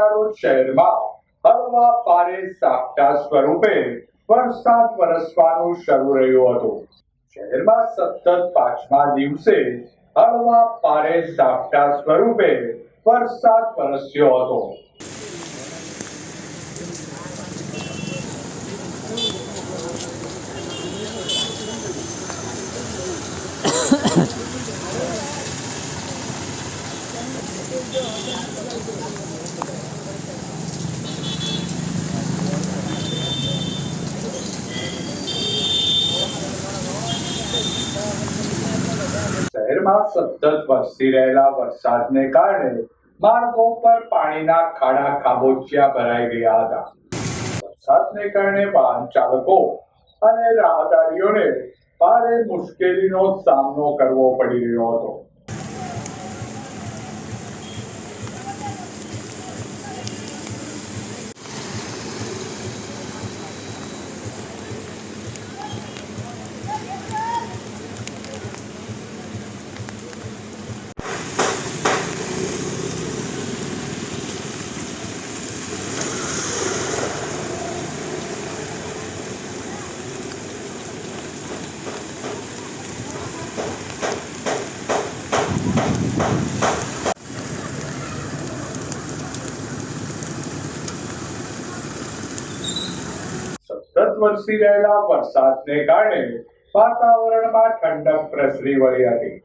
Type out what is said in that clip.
રવિવારના શહેરમાં હળવા પારે સાપટા સ્વરૂપે વરસાદ વરસવાનું શરૂ રહ્યું હતું. શહેરમાં સતત પાંચમા દિવસે હળવા પારે સાપટા સ્વરૂપે વરસાદ વરસ્યો હતો. શહેરમાં સતત વરસી રહેલા વરસાદને કારણે માર્ગો પર પાણીના ખાડા ખાબોચિયા ભરાઈ ગયા હતા. વરસાદને કારણે વાહન ચાલકો અને રાહદારીઓને ભારે મુશ્કેલીનો સામનો કરવો પડી રહ્યો હતો. સતત વરસી રહેલા વરસાદને કારણે વાતાવરણમાં ઠંડક પ્રસરી વળી હતી.